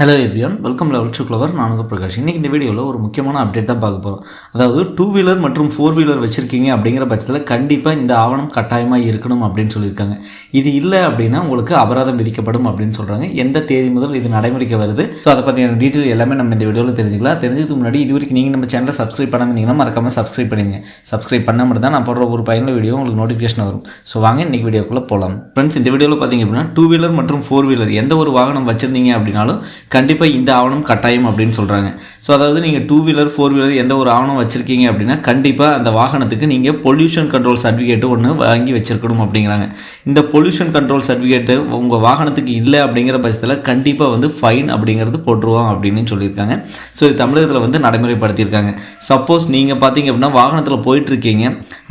Hello everyone welcome level two clever நான் பிரகாஷ். இன்றைக்கி இந்த வீடியோவில் ஒரு முக்கியமான அப்டேட் தான் பார்க்க போகிறோம் அதாவது டூ வீலர் மற்றும் ஃபோர் வீலர் வச்சுருக்கீங்க அப்படிங்கிற பட்சத்தில் கண்டிப்பாக இந்த ஆவணம் கட்டாயமாக இருக்கணும் அப்படின்னு சொல்லியிருக்காங்க. இது இல்லை அப்படின்னா உங்களுக்கு அபராதம் விதிக்கப்படும் அப்படின்னு சொல்கிறாங்க எந்த தேதி முதல் இது நடைமுறைக்கு வருது? ஸோ அதை பற்றின டீட்டெயில் எல்லாமே நம்ம இந்த வீடியோவில் தெரிஞ்சுக்கலாம். தெரிஞ்சதுக்கு முன்னாடி இது வரைக்கும் நீங்கள் நம்ம சேனலை சப்ஸ்கிரைப் பண்ணாமல் மறக்காமல் சப்ஸ்கிரைப் பண்ணிங்க சப்ஸ்கிரைப் பண்ண மட்டும் தான் நான் போடுற ஒரு பயனுள்ள வீடியோ உங்களுக்கு நோட்டிஃபிகேஷன் வரும். ஸோ வாங்க இன்றைக்கி வீடியோக்குள்ளே போகலாம் ஃப்ரெண்ட்ஸ் இந்த வீடியோவில் பார்த்தீங்க அப்படின்னா டூ வீலர் மற்றும் ஃபோர் வீலர் எந்த ஒரு வாகனம் வச்சுருந்தீங்க அப்படின்னாலும் கண்டிப்பாக இந்த ஆவணம் கட்டாயம் அப்படின்னு சொல்கிறாங்க ஸோ அதாவது நீங்கள் டூ வீலர் ஃபோர் வீலர் எந்த ஒரு ஆவணம் வச்சுருக்கீங்க அப்படின்னா கண்டிப்பாக அந்த வாகனத்துக்கு நீங்கள் பொல்யூஷன் கண்ட்ரோல் சர்டிஃபிகேட்டு ஒன்று வாங்கி வச்சிருக்கணும் அப்படிங்கிறாங்க. இந்த பொல்யூஷன் கண்ட்ரோல் சர்டிஃபிகேட்டு உங்கள் வாகனத்துக்கு இல்லை அப்படிங்கிற பட்சத்தில் கண்டிப்பாக வந்து ஃபைன் அப்படிங்கிறது போட்டுருவோம் அப்படின்னு சொல்லியிருக்காங்க. ஸோ இது தமிழகத்தில் வந்து நடைமுறைப்படுத்தியிருக்காங்க. சப்போஸ் நீங்கள் பார்த்தீங்க அப்படின்னா வாகனத்தில் போயிட்டுருக்கீங்க.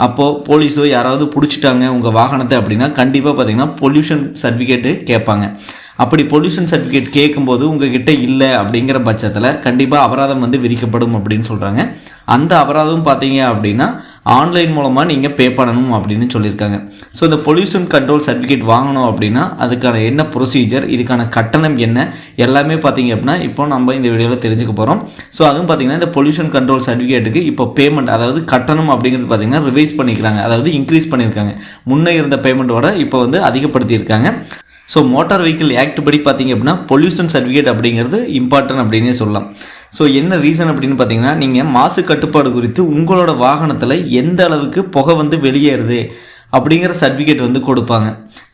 அப்போது போலீஸோ யாராவது பிடிச்சிட்டாங்க உங்கள் வாகனத்தை அப்படின்னா கண்டிப்பாக பார்த்தீங்கன்னா பொல்யூஷன் சர்டிஃபிகேட்டு கேட்பாங்க. அப்படி பொல்யூஷன் சர்டிஃபிகேட் கேட்கும்போது உங்ககிட்ட இல்லை அப்படிங்கிற பட்சத்தில் கண்டிப்பாக அபராதம் வந்து விதிக்கப்படும் அப்படின்னு சொல்கிறாங்க அந்த அபராதம் பார்த்தீங்க அப்படின்னா ஆன்லைன் மூலமாக நீங்கள் பே பண்ணணும் அப்படின்னு சொல்லியிருக்காங்க. ஸோ இந்த பொல்யூஷன் கண்ட்ரோல் சர்டிஃபிகேட் வாங்கணும் அப்படின்னா அதுக்கான என்ன ப்ரொசீஜர் இதுக்கான கட்டணம் என்ன எல்லாமே பார்த்தீங்க அப்படின்னா இப்போ நம்ம இந்த வீடியோவில் தெரிஞ்சுக்க போகிறோம் ஸோ அதுவும் பார்த்தீங்கன்னா இந்த பொல்யூஷன் கண்ட்ரோல் சர்டிஃபிகேட்டுக்கு இப்போ பேமெண்ட் அதாவது கட்டணம் அப்படிங்கிறது பார்த்தீங்கன்னா ரிவைஸ் பண்ணிக்கிறாங்க. அதாவது இன்க்ரீஸ் பண்ணியிருக்காங்க. முன்னே இருந்த பேமெண்ட்டோட இப்போ வந்து அதிகப்படுத்தியிருக்காங்க. ஸோ மோட்டார் வெஹிக்கிள் ஆக்ட் படி பார்த்தீங்க அப்படின்னா பொல்யூஷன் சர்டிஃபிகேட் அப்படிங்கிறது இம்பார்ட்டன்ட் அப்படின்னே சொல்லலாம். ஸோ என்ன ரீசன் அப்படின்னு பார்த்தீங்கன்னா நீங்கள் மாசு கட்டுப்பாடு குறித்து உங்களோட வாகனத்தில் எந்த அளவுக்கு புகை வந்து வெளியேறுது அப்படிங்கிற சர்டிஃபிகேட் வந்து கொடுப்பாங்க.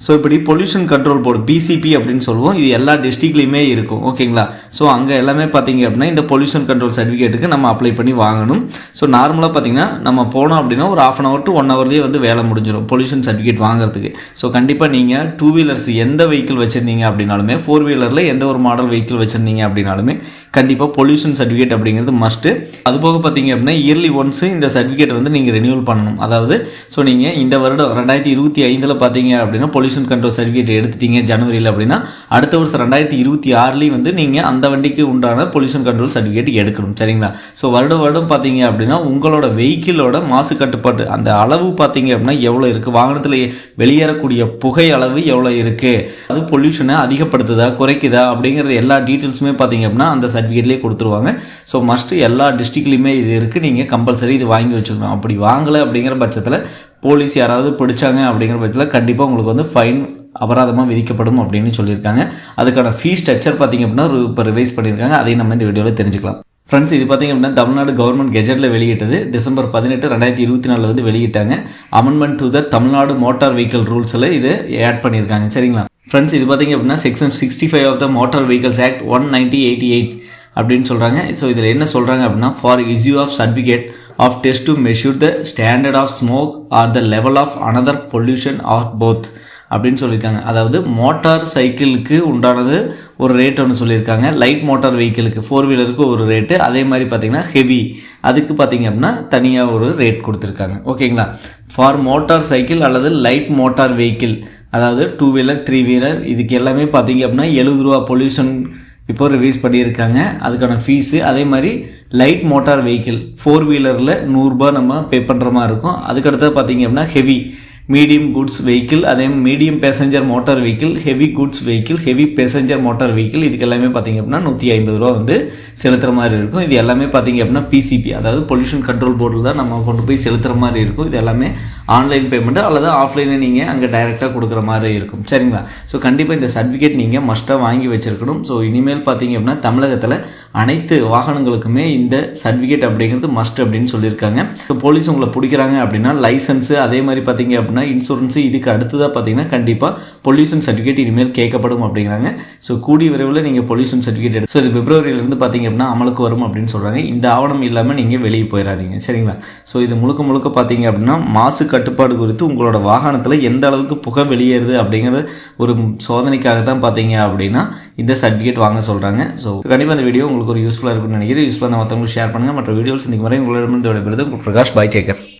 ஸோ இப்படி பொல்யூஷன் கண்ட்ரோல் போர்டு பிசிபி அப்படின்னு சொல்லுவோம். இது எல்லா டிஸ்ட்ரிக்ட்லேயுமே இருக்கும். ஓகேங்களா ஸோ அங்கே எல்லாமே பார்த்தீங்க அப்படின்னா இந்த பொல்யூஷன் கண்ட்ரோல் சர்டிஃபிகேட்டுக்கு நம்ம அப்ளை பண்ணி வாங்கணும். ஸோ நார்மலாக பார்த்தீங்கன்னா நம்ம போனோம் அப்படின்னா ஒரு half an hour to one ஹவர்லேயே வந்து வேலை முடிஞ்சிடும் பொல்யூஷன் சர்டிஃபிகேட் வாங்குறதுக்கு. ஸோ கண்டிப்பாக நீங்கள் டூ வீலர்ஸ் எந்த வெஹிக்கிள் வச்சுருந்தீங்க அப்படின்னாலுமே ஃபோர் வீலரில் எந்த ஒரு மாடல் வெஹிக்கிள் வச்சுருந்தீங்க அப்படின்னாலுமே கண்டிப்பாக பொல்யூஷன் சர்டிஃபிகேட் அப்படிங்கிறது மஸ்ட்டு அதுபோக பார்த்தீங்க அப்படின்னா இயர்லி ஒன்ஸு இந்த சர்டிஃபிகேட் வந்து நீங்கள் ரெனியூவல் பண்ணணும். அதாவது ஸோ நீங்கள் இந்த வருடம் ரெண்டாயிரத்தி இருபத்தி ஐந்தில் பார்த்தீங்க அப்படின்னா பொல்யூஷன் கண்ட்ரோல் சர்டிஃபிகேட் எடுத்துட்டீங்க ஜனவரியில் அப்படின்னா அடுத்த வருஷம் ரெண்டாயிரத்தி இருபத்தி ஆறுலேயும் வந்து நீங்கள் அந்த வண்டிக்கு உண்டான பொல்யூஷன் கண்ட்ரோல் சர்டிஃபிகேட் எடுக்கணும். சரிங்களா? ஸோ வருடம் வருடம் பார்த்தீங்க அப்படின்னா உங்களோட வெஹிக்கிளோட மாசு கட்டுப்பாட்டு அந்த அளவு பார்த்தீங்க அப்படின்னா எவ்வளோ இருக்குது வாகனத்தில் வெளியேறக்கூடிய புகை அளவு எவ்வளோ இருக்குது அது பொல்யூஷனை அதிகப்படுத்துதா குறைக்குதா? அப்படிங்கிறது எல்லா டீட்டெயில்ஸுமே பார்த்தீங்க அப்படின்னா அந்த சர்டிஃபிகேட்லேயே கொடுத்துருவாங்க. ஸோ மஸ்ட்டு எல்லா டிஸ்ட்ரிக்ட்லேயுமே இது இருக்குது நீங்கள் கம்பல்சரி இது வாங்கி வச்சுக்கணும் அப்படி வாங்கலை அப்படிங்கிற பட்சத்தில் போலீஸ் யாராவது பிடிச்சாங்க அப்படிங்கிற பட்சத்தில் கண்டிப்பாக உங்களுக்கு வந்து ஃபைன் அபராதமாக விதிக்கப்படும் அப்படின்னு சொல்லியிருக்காங்க. அதுக்கான ஃபீஸ் ஸ்ட்ரக்சர் பார்த்திங்க அப்படின்னா இப்போ ரிவைஸ் பண்ணியிருக்காங்க. அதையும் நம்ம இந்த வீடியோவில் தெரிஞ்சுக்கலாம். ஃப்ரெண்ட்ஸ் இது பார்த்திங்க அப்படின்னா தமிழ்நாடு கவர்மெண்ட் கெஜெட்டில் வெளியிட்டது. டிசம்பர் பதினெட்டு ரெண்டாயிரத்தி இருபத்தி நாலில் வந்து வெளியிட்டாங்க. Amendment to the Tamil Nadu motor vehicle ரூல்ஸில் இது ஆட் பண்ணியிருக்காங்க. சரிங்களா? ஃப்ரெண்ட்ஸ் இது பார்த்திங்க அப்படின்னா section sixty five of the motor vehicles act one ninety eighty eight அப்படின்னு சொல்கிறாங்க ஸோ இதில் என்ன சொல்கிறாங்க அப்படின்னா for issue of certificate of test to measure the standard of smoke or the level of another pollution or both அப்படின்னு சொல்லியிருக்காங்க. அதாவது motor சைக்கிளுக்கு உண்டானது ஒரு ரேட் ஒன்று சொல்லியிருக்காங்க. லைட் மோட்டார் வெஹிக்கிளுக்கு ஃபோர் வீலருக்கு ஒரு ரேட்டு அதே மாதிரி பார்த்திங்கன்னா ஹெவி அதுக்கு பார்த்திங்க அப்படின்னா தனியாக ஒரு ரேட் கொடுத்துருக்காங்க. ஓகேங்களா? ஃபார் மோட்டார் சைக்கிள் அல்லது லைட் மோட்டார் வெஹிக்கிள் அதாவது டூ வீலர் த்ரீ வீலர் இதுக்கு எல்லாமே பார்த்திங்க அப்படின்னா எழுபது ரூபா பொல்யூஷன் இப்போ ரிவைஸ் பண்ணியிருக்காங்க. அதுக்கான ஃபீஸு அதே மாதிரி லைட் மோட்டார் வெஹிக்கிள் ஃபோர் வீலரில் நூறுரூபா நம்ம பே பண்ணுற மாதிரி இருக்கும். அதுக்கடுத்தது பார்த்திங்க அப்படின்னா ஹெவி மீடியம் குட்ஸ் வெஹிக்கிள் அதே medium passenger motor vehicle heavy goods vehicle heavy passenger motor vehicle இதுக்கு எல்லாமே பார்த்திங்க அப்படின்னா நூற்றி ஐம்பது ரூபா வந்து செலுத்துகிற மாதிரி இருக்கும். இது எல்லாமே பார்த்திங்க அப்படின்னா பிசிபி அதாவது பொல்யூஷன் கண்ட்ரோல் போர்டில் தான் நம்ம கொண்டு போய் செலுத்துகிற மாதிரி இருக்கும். இது எல்லாமே ஆன்லைன் பேமெண்ட்டு அல்லது ஆஃப்லைனை நீங்கள் அங்கே டைரெக்டாக கொடுக்குற மாதிரி இருக்கும். சரிங்களா? ஸோ கண்டிப்பாக இந்த சர்டிஃபிகேட் நீங்கள் மஸ்ட்டாக வாங்கி வச்சுருக்கணும். ஸோ இனிமேல் பார்த்தீங்க அப்படின்னா தமிழகத்தில் அனைத்து வாகனங்களுக்குமே இந்த சர்டிஃபிகேட் அப்படிங்கிறது மஸ்ட் அப்படின்னு சொல்லியிருக்காங்க. ஸோ போலீஸ் உங்களை பிடிக்கிறாங்க அப்படின்னா லைசன்ஸு அதே மாதிரி பார்த்தீங்க அப்படின்னா இன்சூரன்ஸு இதுக்கு அடுத்ததாக பார்த்தீங்கன்னா கண்டிப்பாக பொல்யூஷன் சர்டிஃபிகேட் இனிமேல் கேட்கப்படும் அப்படிங்கிறாங்க. ஸோ கூடிய விரைவில் நீங்கள் பொல்யூஷன் சர்டிஃபிகேட் எடுத்து ஸோ இது பிப்ரவரியிலேருந்து பார்த்தீங்க அப்படின்னா அமலுக்கு வரும் அப்படின்னு சொல்கிறாங்க இந்த ஆவணம் இல்லாமல் நீங்கள் வெளியே போயிடாதீங்க சரிங்களா? ஸோ இது முழுக்க முழுக்க பார்த்தீங்க அப்படின்னா மாசு கட்டுப்பாடு குறித்து உங்களோட வாகனத்தில் எந்த அளவுக்கு புகை வெளியேறுது அப்படிங்கிறது ஒரு சோதனைக்காக தான் பார்த்தீங்க அப்படின்னா இந்த சர்டிஃபிகேட் வாங்க சொல்கிறாங்க ஸோ கண்டிப்பாக இந்த வீடியோ உங்களுக்கு ஒரு யூஸ்ஃபுல்லாக இருக்கும்னு நினைக்கிறேன். யூஸ்ஃபுல்லாக மற்றவங்களுக்கு ஷேர் பண்ணுங்கள் மற்ற வீடியோஸ் இந்த மாதிரி உங்களிடமிருந்து விடைபெறுது உங்கள் பிரகாஷ் பாய் டேக்கர்